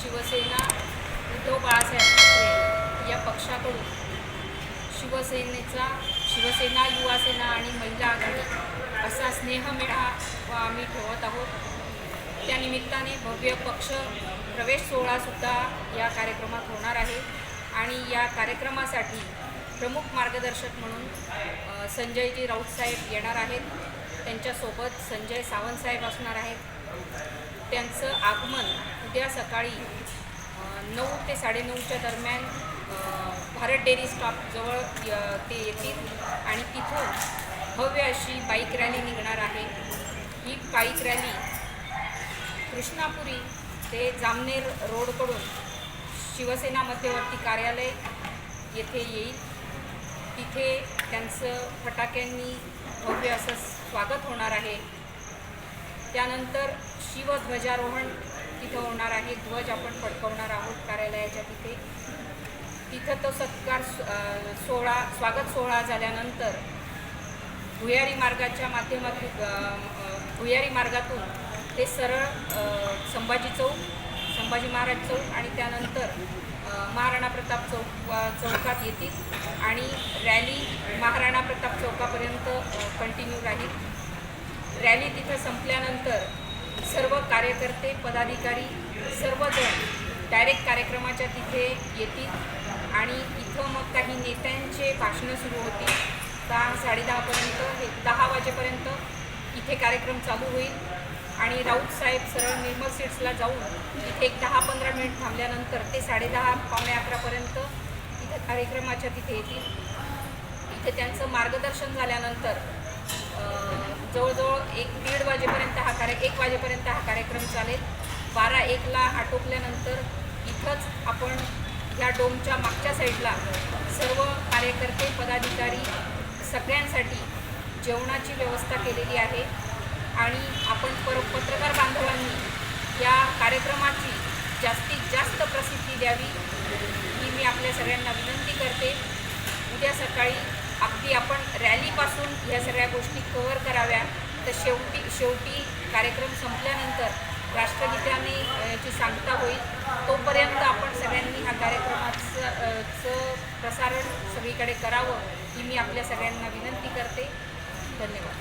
शिवसेना उद्धव बाळासाहेब ठाकरे या पक्षाकडून शिवसेनेचा शिवसेना युवासेना आणि महिला आघाडी असा स्नेहमेळावा आम्ही ठेवत आहोत. त्यानिमित्ताने भव्य पक्ष प्रवेश सोहळासुद्धा या कार्यक्रमात होणार आहे आणि या कार्यक्रमासाठी प्रमुख मार्गदर्शक म्हणून संजयजी राऊत साहेब येणार आहेत. त्यांच्यासोबत संजय सावंतसाहेब असणार आहेत. त्यांचं आगमन उद्या सकाळी नऊ ते साडेनऊच्या दरम्यान भारत डेअरी स्टॉपजवळ ते येतील आणि तिथून भव्य अशी बाईक रॅली निघणार आहे. ही बाईक रॅली कृष्णापुरी ते जामनेर रोडकडून शिवसेना मध्यवर्ती कार्यालय येथे येईल. तिथे त्यांचं फटाक्यांनी भव्य असं स्वागत होणार आहे. त्यानंतर शिवध्वजारोहण तिथं होणार आहे. ध्वज आपण फडकवणार आहोत कार्यालयाच्या तिथे. तिथं तो सत्कार सोहळा स्वागत सोहळा झाल्यानंतर भुयारी मार्गाच्या माध्यमातून भुयारी मार्गातून ते सरळ संभाजी चौक संभाजी महाराज चौक आणि त्यानंतर महाराणा प्रताप चौक चौकात येतील आणि रॅली महाराणा प्रताप चौकापर्यंत कंटिन्यू राहील. रॅली तिथं संपल्यानंतर सर्व कार्यकर्ते पदाधिकारी सर्वजण डायरेक्ट कार्यक्रमाच्या तिथे येतील आणि इथं मग काही नेत्यांचे भाषणं सुरू होतील. दहा साडेदहापर्यंत हे दहा वाजेपर्यंत इथे कार्यक्रम चालू होईल आणि राऊत साहेब सरळ निर्मल सीट्सला जाऊन तिथे एक दहा पंधरा मिनिट थांबल्यानंतर ते साडेदहा पावणे अकरापर्यंत इथं कार्यक्रमाच्या तिथे येतील. इथे त्यांचं मार्गदर्शन झाल्यानंतर जवळजवळ एक दीड वाजेपर्यंत हा कार्य एक वाजेपर्यंत हा कार्यक्रम चालेल. बारा एकला आटोपल्यानंतर इथंच आपण ह्या डोमच्या मागच्या साईडला सर्व कार्यकर्ते पदाधिकारी सगळ्यांसाठी जेवणाची व्यवस्था केलेली आहे आणि आपण पर पत्रकार बांधवांनी या कार्यक्रमाची जास्तीत जास्त प्रसिद्धी द्यावी ही मी आपल्या सगळ्यांना विनंती करते. उद्या सकाळी अगदी आपण रॅलीपासून ह्या सगळ्या गोष्टी कव्हर कराव्या. तर शेवटी शेवटी कार्यक्रम संपल्यानंतर राष्ट्रगीताने जी सांगता होईल तोपर्यंत आपण सगळ्यांनी हा कार्यक्रमाचं चं प्रसारण सगळीकडे करावं ही मी आपल्या सगळ्यांना विनंती करते. धन्यवाद.